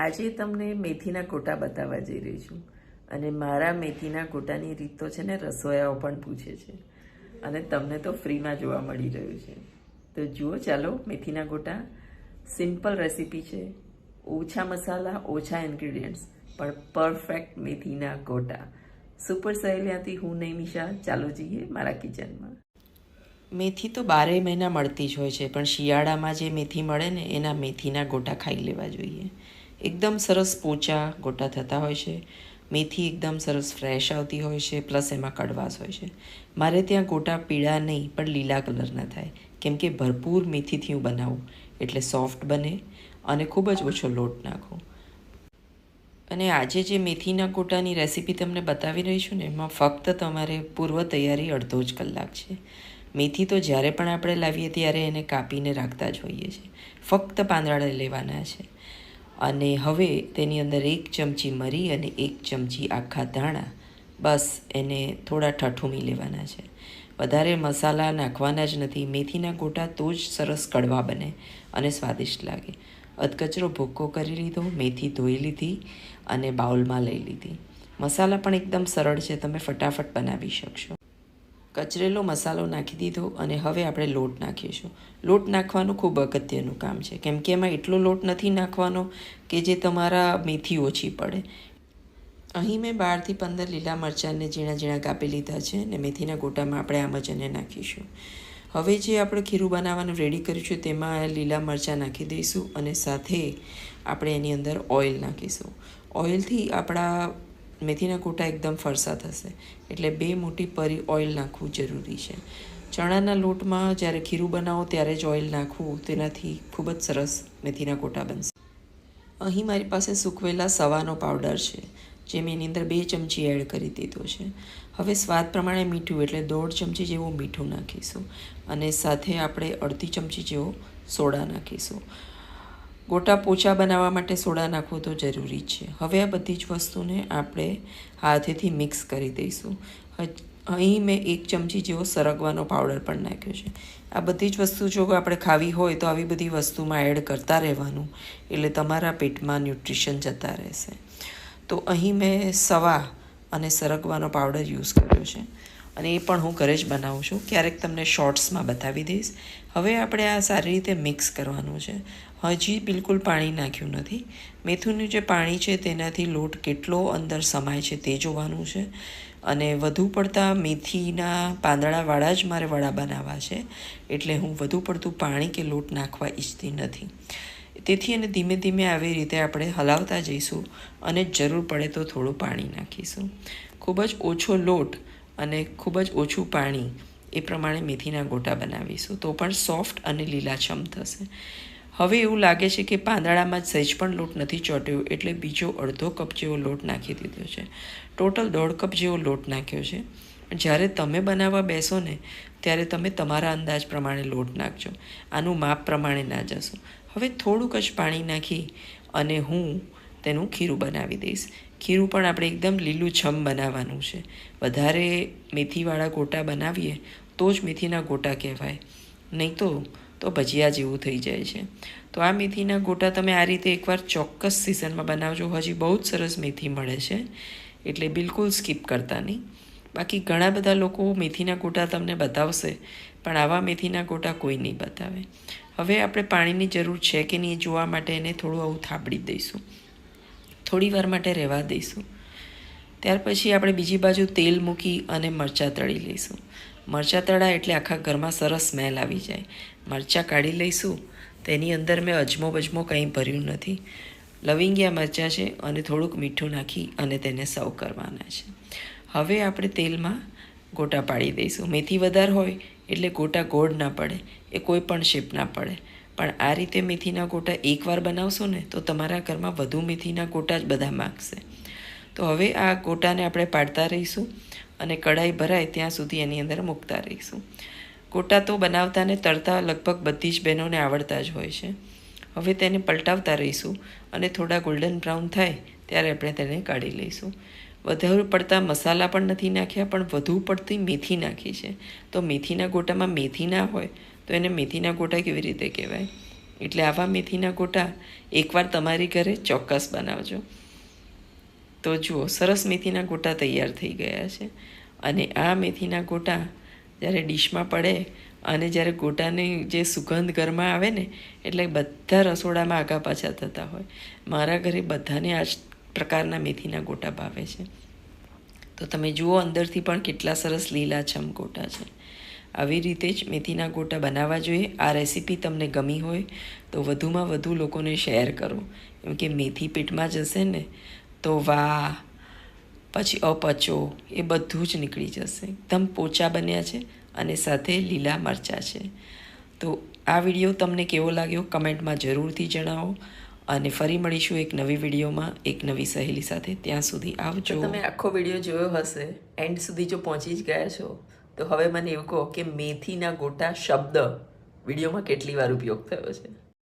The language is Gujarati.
આજે તમને મેથીના કોટા બતાવવા જઈ રહી છું. અને મારા મેથીના ગોટાની રીત તો છે ને રસોયાઓ પણ પૂછે છે. અને તમને તો ફ્રીમાં જોવા મળી રહ્યું છે. તો જુઓ, ચાલો, મેથીના ગોટા સિમ્પલ રેસીપી છે. ઓછા મસાલા, ઓછા ઇન્ગ્રીડિયન્ટ્સ, પણ પરફેક્ટ મેથીના ગોટા સુપર સહેલિયાથી હું નૈમિષા ચાલો જઈએ મારા કિચનમાં. મેથી તો બારે મહિના મળતી જ હોય છે, પણ શિયાળામાં જે મેથી મળે ને, એના મેથીના ગોટા ખાઈ લેવા જોઈએ. એકદમ સરસ પોચા ગોટા થતા હોય છે. મેથી એકદમ સરસ ફ્રેશ આવતી હોય છે પ્લસ એમાં કડવાશ હોય છે. મારે ત્યાં ગોટા પીળા નહીં, પણ લીલા કલરના થાય. કેમ કે ભરપૂર મેથીથી હું બનાવું, એટલે સોફ્ટ બને અને ખૂબ જ ઓછો લોટ નાખું. અને આજે જે મેથીના ગોટાની રેસીપી તમને બતાવી રહી છું ને, એમાં ફક્ત તમારે પૂર્વ તૈયારી અડધો જ કલાક છે. મેથી તો જ્યારે પણ આપણે લાવીએ ત્યારે એને કાપીને રાખતા જ હોઈએ છીએ. ફક્ત પાંદડા લેવાના છે. અને હવે તેની અંદર એક ચમચી મરી અને એક ચમચી આખા ધાણા. બસ, એને થોડા ઠઠુમી લેવાના છે. વધારે મસાલા નાખવાના જ નથી. મેથીના ગોટા તો જ સરસ કડવા બને અને સ્વાદિષ્ટ લાગે. અધકચરો ભૂક્કો કરી લીધો, મેથી ધોઈ લીધી અને બાઉલમાં લઈ લીધી. મસાલા પણ એકદમ સરળ છે. તમે ફટાફટ બનાવી શકશો. કચરેલો મસાલો નાખી દીધો અને હવે આપણે લોટ નાખીશું. લોટ નાખવાનું ખૂબ અગત્યનું કામ છે. કેમ કે એમાં એટલો લોટ નથી નાખવાનો કે જે તમારા મેથી ઓછી પડે. અહીં મેં બારથી પંદર લીલા મરચાંને ઝીણા ઝીણા કાપી લીધા છે અને મેથીના ગોટામાં આપણે આ મજાને નાખીશું. હવે જે આપણે ખીરું બનાવવાનું રેડી કર્યું છે તેમાં લીલા મરચાં નાખી દઈશું અને સાથે આપણે એની અંદર ઓઇલ નાખીશું. ઓઇલથી આપણા મેથીના કોટા એકદમ ફરસા થશે એટલે બે મોટી પરી ઓઇલ નાખવું જરૂરી છે. ચણાના લોટમાં જ્યારે ખીરું બનાવો ત્યારે જ ઓઇલ નાખવું તેનાથી ખૂબ જ સરસ મેથીના કોટા બનશે. અહીં મારી પાસે સૂકવેલા સવાનો પાવડર છે જે મેં એની અંદર બે ચમચી એડ કરી દીધો છે. હવે સ્વાદ પ્રમાણે મીઠું, એટલે દોઢ ચમચી જેવું મીઠું નાખીશું. અને સાથે આપણે અડધી ચમચી જેવો સોડા નાખીશું. ગોટા પોચા બનાવવા માટે સોડા નાખવો તો જરૂરી છે. હવે આ બધી જ વસ્તુને આપણે હાથેથી મિક્સ કરી દઈશું. અહીં મેં એક ચમચી જેવો સરગવાનો પાવડર પણ નાખ્યો છે. આ બધી જ વસ્તુ જો આપણે ખાવી હોય તો આવી બધી વસ્તુમાં એડ કરતા રહેવાનું. એટલે તમારા પેટમાં ન્યુટ્રિશન જતા રહેશે. તો અહીં મેં સવા અને સરગવાનો પાવડર યુઝ કર્યો છે. અને એ પણ હું ઘરે જ બનાવું છું. ક્યારેક તમને શોર્ટ્સમાં બતાવી દઈશ. હવે આપણે આ સારી રીતે મિક્સ કરવાનું છે. હજી બિલકુલ પાણી નાખ્યું નથી. મેથુનું જે પાણી છે તેનાથી લોટ કેટલો અંદર સમાય છે તે જોવાનું છે. અને વધુ પડતા મેથીના પાંદડાવાળા જ મારે વડા બનાવવા છે. એટલે હું વધુ પડતું પાણી કે લોટ નાખવા ઈચ્છતી નથી. તેથી એને ધીમે ધીમે આવી રીતે આપણે હલાવતા જઈશું અને જરૂર પડે તો થોડું પાણી નાખીશું. ખૂબ જ ઓછો લોટ અને ખૂબ જ ઓછું પાણી એ પ્રમાણે મેથીના ગોટા બનાવીશું. તો પણ સોફ્ટ અને લીલાછમ થશે. હવે એવું લાગે છે કે પાંદડામાં સહેજ પણ લોટ નથી ચોટ્યો, એટલે બીજો અડધો કપ જેવો લોટ નાખી દીધો છે. ટોટલ દોઢ કપ જેવો લોટ નાખ્યો છે. જ્યારે તમે બનાવવા બેસો ને, ત્યારે તમે તમારા અંદાજ પ્રમાણે લોટ નાખજો. આનું માપ પ્રમાણે ના જશો. હવે થોડુંક જ પાણી નાખી અને હું તેનું ખીરું બનાવી દઈશ. ખીરું પણ આપણે એકદમ લીલું છમ બનાવવાનું છે. વધારે મેથીવાળા ગોટા બનાવીએ તો જ મેથીના ગોટા કહેવાય. નહીં તો તો ભજીયા જેવું થઈ જાય છે. તો આ મેથીના ગોટા તમે આ રીતે એકવાર ચોક્કસ સિઝનમાં બનાવજો. હજી બહુ જ સરસ મેથી મળે છે. એટલે બિલકુલ સ્કીપ કરતા નહીં. બાકી ઘણા બધા લોકો મેથીના ગોટા તમને બતાવશે, પણ આવા મેથીના ગોટા કોઈ નહીં બતાવે. હવે આપણે પાણીની જરૂર છે કે નહીં જોવા માટે એને થોડું આવું થાબડી દઈશું. થોડી વાર માટે રહેવા દઈશું. ત્યાર પછી આપણે બીજી બાજુ તેલ મૂકી અને મરચાં તળી લઈશું. મરચાં તળા એટલે આખા ઘરમાં સરસ સ્મેલ આવી જાય. મરચાં કાઢી લઈશું. તેની અંદર મેં અજમો બજમો કંઈ ભર્યું નથી. લવિંગિયા મરચાં છે અને થોડુંક મીઠું નાખી અને તેને સર્વ કરવાના છે. હવે આપણે તેલમાં ગોટા પાડી દઈશું. મેથી વધારે હોય એટલે ગોટા ગોળ ના પડે. એ કોઈ પણ શેપ ના પડે. પણ આ રીતે મેથીના ગોટા એકવાર બનાવશો ને, તો તમારા ઘરમાં વધુ મેથીના ગોટા જ બધા માગશે. તો હવે આ ગોટાને આપણે પાડતા રહીશું અને કઢાઈ ભરાય ત્યાં સુધી એની અંદર મૂકતા રહીશું. ગોટા તો બનાવતા ને તળતા લગભગ બધી જ બહેનોને આવડતા જ હોય છે. હવે તેને પલટાવતા રહીશું અને થોડા ગોલ્ડન બ્રાઉન થાય ત્યારે આપણે તેને કાઢી લઈશું. વધારે પડતા મસાલા પણ નથી નાખ્યા, પણ વધુ પડતી મેથી નાખી છે. તો મેથીના ગોટામાં મેથી ના હોય તો એને મેથીના ગોટા કેવી રીતે કહેવાય? એટલે આવા મેથીના ગોટા એકવાર તમારી ઘરે ચોક્કસ બનાવજો. તો જુઓ, સરસ મેથીના ગોટા તૈયાર થઈ ગયા છે. અને આ મેથીના ગોટા જ્યારે ડીશમાં પડે અને જ્યારે ગોટાની જે સુગંધ ઘરમાં આવે ને, એટલે બધા રસોડામાં આગા પાછા થતા હોય. મારા ઘરે બધાને આ પ્રકારના મેથીના ગોટા ભાવે છે. તો તમે જુઓ, અંદરથી પણ કેટલા સરસ લીલાછમ ગોટા છે. આવી રીતે જ મેથીના ગોટા બનાવવા જોઈએ. આ રેસીપી તમને ગમી હોય તો વધુમાં વધુ લોકોને શેર કરો. કેમ કે મેથી પેટમાં જશે ને, તો વાહ, પછી અપચો, એ બધું જ નીકળી જશે. એકદમ પોચા બન્યા છે અને સાથે લીલા મરચાં છે. તો આ વીડિયો તમને કેવો લાગ્યો કમેન્ટમાં જરૂરથી જણાવો અને ફરી મળીશું એક નવી વિડીયોમાં, એક નવી સહેલી સાથે. ત્યાં સુધી આવજો. તમે આખો વીડિયો જોયો હશે, એન્ડ સુધી જો પહોંચી જ ગયા છો તો હવે મને એવું કહો કે મેથીના ગોટા શબ્દ વિડીયોમાં કેટલી વાર ઉપયોગ થયો છે?